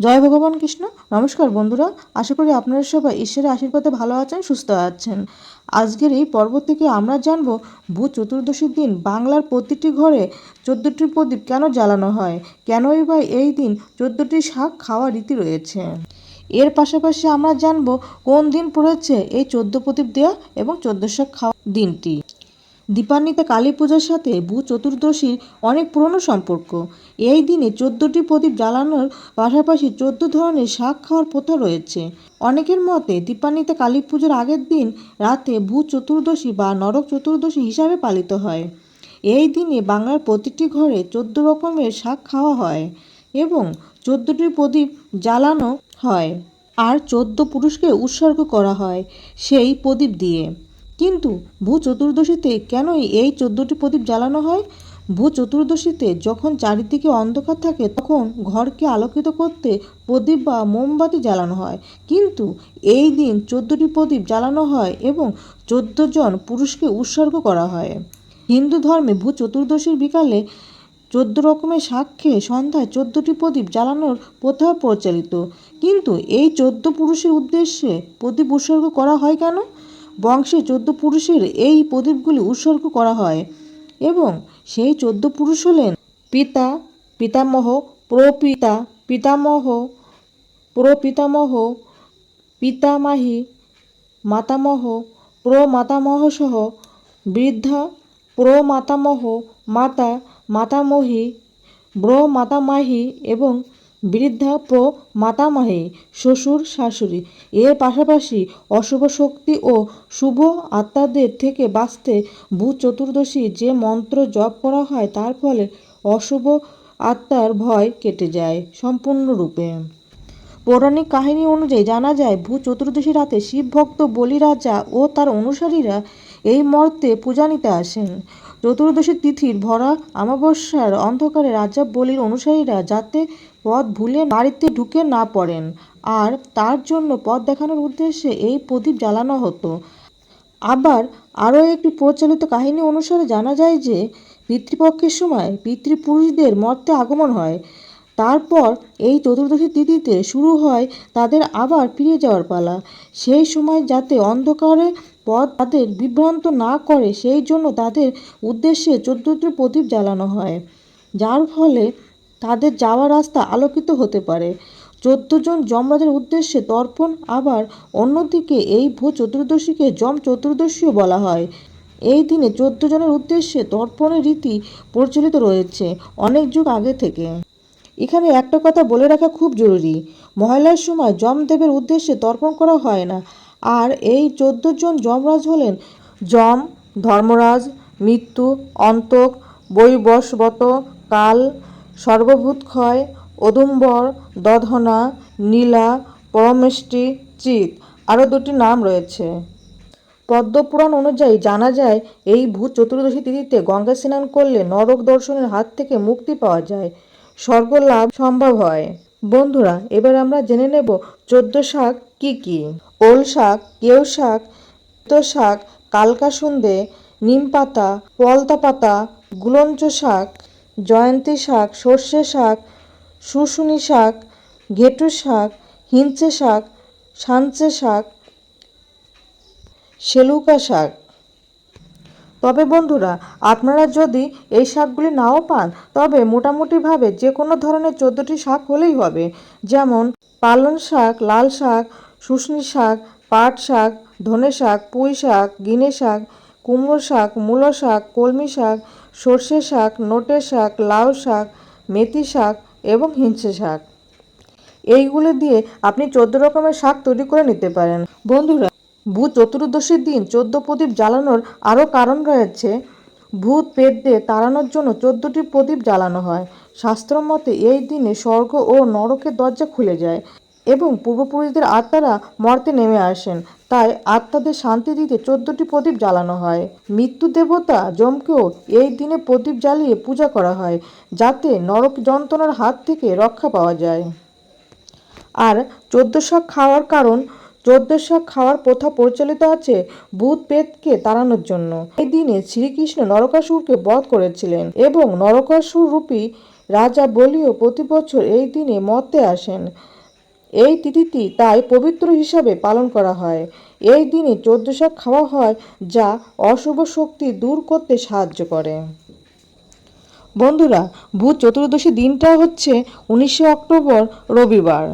জয় ভগবান কৃষ্ণ। নমস্কার বন্ধুরা, আশা করি আপনারা সবাই ঈশ্বরের আশীর্বাদে ভালো আছেন, সুস্থ আছেন। আজকের এই পর্ব থেকে আমরা জানব ভূ চতুর্দশীর দিন বাংলার প্রতিটি ঘরে চোদ্দটি প্রদীপ কেন জ্বালানো হয়? কেনই বা এই দিন চোদ্দটি শাক খাওয়া রীতি রয়েছে? এর পাশাপাশি আমরা জানব, কোন দিন পড়েছে এই চোদ্দ প্রদীপ দেওয়া এবং চোদ্দ শাক খাওয়া দিনটি? দীপান্বিতা কালী পূজার সাথে ভূ চতুর্দশীর অনেক পুরনো সম্পর্ক। এই দিনে চোদ্দটি প্রদীপ জ্বালানোর পাশাপাশি চোদ্দ ধরনের শাক খাওয়ার প্রথা রয়েছে। অনেকের মতে দীপান্বিতা কালী পুজোর আগের দিন রাতে ভূ চতুর্দশী বা নরক চতুর্দশী হিসাবে পালিত হয়। এই দিনে বাংলার প্রতিটি ঘরে চোদ্দ রকমের শাক খাওয়া হয় এবং চোদ্দটি প্রদীপ জ্বালানো হয়। আর চোদ্দ পুরুষকে উৎসর্গ করা হয় সেই প্রদীপ দিয়ে। কিন্তু ভূ চতুর্দশীতে কেনই এই চোদ্দটি প্রদীপ জ্বালানো হয়? ভূ চতুর্দশীতে যখন চারিদিকে অন্ধকার থাকে, তখন ঘরকে আলোকিত করতে প্রদীপ বা মোমবাতি জ্বালানো হয়। কিন্তু এই দিন চোদ্দটি প্রদীপ জ্বালানো হয় এবং চোদ্দ জন পুরুষকে উৎসর্গ করা হয়। হিন্দু ধর্মে ভূ চতুর্দশীর বিকালে চোদ্দ রকমের শাক খেয়ে সন্ধ্যায় চোদ্দটি প্রদীপ জ্বালানোর প্রথা প্রচলিত। কিন্তু এই চোদ্দ পুরুষের উদ্দেশ্যে প্রদীপ উৎসর্গ করা হয় কেন? বংশে চোদ্দ পুরুষের এই প্রদীপগুলি উৎসর্গ করা হয় এবং সেই চোদ্দ পুরুষ হলেন পিতা, পিতামহ, প্রপিতা, পিতামহ, প্রপিতামহ, পিতামাহী, মাতামহ, প্রমাতামহ সহ বৃদ্ধা, প্রমাতামহ, মাতা, মাতামহী ব্র মাতামাহী এবং বৃদ্ধা প্র মাতামহী, শ্বশুর, শাশুড়ি। এর পাশাপাশি অশুভ শক্তি ও শুভ আত্মাদের থেকে বাঁচতে ভূ চতুর্দশী যে মন্ত্র জপ করা হয়, তার ফলে অশুভ আত্মার ভয় কেটে যায় সম্পূর্ণরূপে। পৌরাণিক কাহিনী অনুযায়ী জানা যায় ভূ চতুর্দশী রাতে শিব ভক্ত বলিরাজা ও তার অনুসারীরা এই মর্তে পূজা নিতে আসেন। চতুর্দশী তিথির ভরা অমাবস্যার অন্ধকারে রাজা বলির অনুসারীরা যাতে পথ ভুলে বাড়িতে ঢুকে না পড়েন। আর তার জন্য পথ দেখানোর উদ্দেশ্যে এই প্রদীপ জ্বালানো হতো। আবার আরও একটি প্রচলিত কাহিনী অনুসারে জানা যায় যে, পিতৃপক্ষের সময় পিতৃপুরুষদের মর্তে আগমন হয়। তারপর এই চতুর্দশী তিথিতে শুরু হয় তাদের আবার ফিরে যাওয়ার পালা। সেই সময় যাতে অন্ধকারে পথ তাদের বিভ্রান্ত না করে, সেই জন্য তাদের উদ্দেশ্যে চোদ্দটি প্রদীপ জ্বালানো হয়। যার ফলে তাদের যাওয়ার রাস্তা আলোকিত হতে পারে। চোদ্দ জন যমরাজের উদ্দেশ্যে তর্পণ, আবার অন্যদিকে এই ভূ চতুর্দশীকে যম চতুর্দশীও বলা হয়। এই দিনে চোদ্দ জনের উদ্দেশ্যে তর্পণের রীতি প্রচলিত রয়েছে অনেক যুগ আগে থেকে। এখানে একটা কথা বলে রাখা খুব জরুরি। মহালয়ার সময় যমদেবের উদ্দেশ্যে তর্পণ করা হয় না। আর এই চোদ্দ জন যমরাজ হলেন যম, ধর্মরাজ, মৃত্যু, অন্তক বৈবশবত কাল সর্বভূতক্ষয় অদুম্বর দধনা, নীলা, পরমেষ্টি, চিত আরও দুটি নাম রয়েছে। পদ্মপুরাণ অনুযায়ী জানা যায়, এই ভূত চতুর্দশী তিথিতে গঙ্গা স্নান করলে নরক দর্শনের হাত থেকে মুক্তি পাওয়া যায়। স্বর্গ লাভ সম্ভব হয়। বন্ধুরা, এবার আমরা জেনে নেব চোদ্দ শাক কি কি। ওল শাক, কেউ শাক তো শাক কালকাসুন্দে নিম পাতা, পলতা পাতা, গুলঞ্চ শাক জয়ন্তী শাক, সর্ষে শাক, শুশুনি শাক, ঘেটু শাক, হিঞ্চে শাক সাঞ্চে শাক, সেলুকা শাক। তবে বন্ধুরা, আপনারা যদি এই শাকগুলি নাও পান, তবে মোটামুটিভাবে যে কোনো ধরনের চোদ্দোটি শাক হলেই হবে। যেমন পালং শাক, লাল শাক, শুশনি শাক, পাট শাক, ধনে শাক, পুঁই শাক, গিনে শাক, কুমড়ো শাক, মূলো শাক, কলমি শাক সর্ষে শাক, নোটে শাক, লাউ শাক, মেথি শাক এবং হিঞ্চে শাক। এইগুলো দিয়ে আপনি চোদ্দ রকমের শাক তৈরি করে নিতে পারেন। বন্ধুরা ভূত চতুর্দশীর দিন চোদ্দ প্রদীপ জ্বালানোর আরও কারণ রয়েছে। ভূত পেটদের তাড়ানোর জন্য চোদ্দটি প্রদীপ জ্বালানো হয়। শাস্ত্র মতে এই দিনে স্বর্গ ও নরকের দরজা খুলে যায় এবং পূর্বপুরুষদের আত্মারা মর্তে নেমে আসেন। তাই আত্মাদের শান্তি দিতে চোদ্দটি প্রদীপ জ্বালানো হয়। মৃত্যু দেবতা যমকেও এই দিনে প্রদীপ জ্বালিয়ে পূজা করা হয়, যাতে নরক যন্ত্রণার হাত থেকে রক্ষা পাওয়া যায়। আর চোদ্দ শাক খাওয়ার কারণ, চোদ্দ শাক খাওয়ার প্রথা প্রচলিত আছে ভূত পেতকে তাড়ানোর জন্য। এই দিনে শ্রীকৃষ্ণ নরকাসুরকে বধ করেছিলেন এবং নরকাসুর রূপী রাজা বলিও প্রতি বছর এই দিনে মর্তে আসেন। এই তিথিটি তাই পবিত্র হিসাবে পালন করা হয়। এই দিনে চোদ্দ শাক খাওয়া হয়, যা অশুভ শক্তি দূর করতে সাহায্য করে। বন্ধুরা ভূত চতুর্দশী দিনটা হচ্ছে উনিশে অক্টোবর, রবিবার।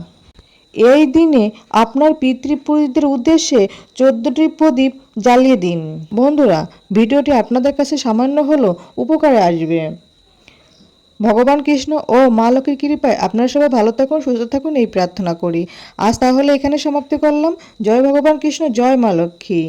এই দিনে আপনার পিতৃপুরুষদের উদ্দেশ্যে চোদ্দটি প্রদীপ জ্বালিয়ে দিন। বন্ধুরা, ভিডিওটি আপনাদের কাছে সামান্য হলেও উপকারে আসবে। ভগবান কৃষ্ণ ও মা লক্ষ্মীর কৃপায় আপনারা সবাই ভালো থাকুন, সুস্থ থাকুন এই প্রার্থনা করি। আজ তাহলে এখানে সমাপ্তি করলাম। জয় ভগবান কৃষ্ণ, জয় মা লক্ষ্মী।